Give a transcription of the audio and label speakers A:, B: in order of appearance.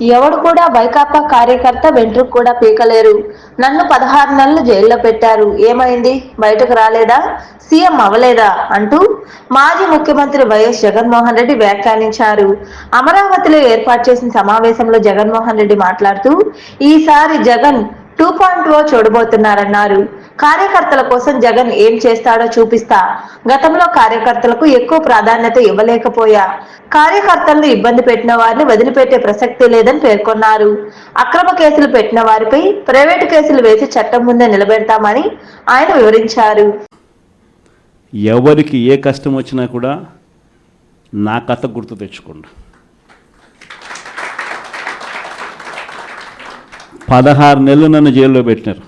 A: ఎవడు కూడా వైకాపా కార్యకర్త వెంట్రుకు కూడా పీకలేరు. నన్ను పదహారు నెలలు జైల్లో పెట్టారు. ఏమైంది? బయటకు రాలేదా? సీఎం అవలేదా అంటూ మాజీ ముఖ్యమంత్రి వైఎస్ జగన్మోహన్ రెడ్డి వ్యాఖ్యానించారు. అమరావతిలో ఏర్పాటు చేసిన సమావేశంలో జగన్మోహన్ రెడ్డి మాట్లాడుతూ ఈసారి జగన్ టూ పాయింట్ ఓ చూడబోతున్నారన్నారు. కార్యకర్తల కోసం జగన్ ఏం చేస్తాడో చూపిస్తా. గతంలో కార్యకర్తలకు ఎక్కువ ప్రాధాన్యత ఇవ్వలేకపోయా. కార్యకర్తలను ఇబ్బంది పెట్టిన వారిని వదిలిపెట్టే ప్రసక్తి లేదని పేర్కొన్నారు. అక్రమ కేసులు పెట్టిన వారిపై ప్రైవేటు కేసులు వేసి చట్టం ముందే నిలబెడతామని ఆయన వివరించారు.
B: ఎవరికి ఏ కష్టం వచ్చినా కూడా నా కథ గుర్తు తెచ్చుకోండి. పదహారు నెలలు నన్ను జైల్లో పెట్టినారు.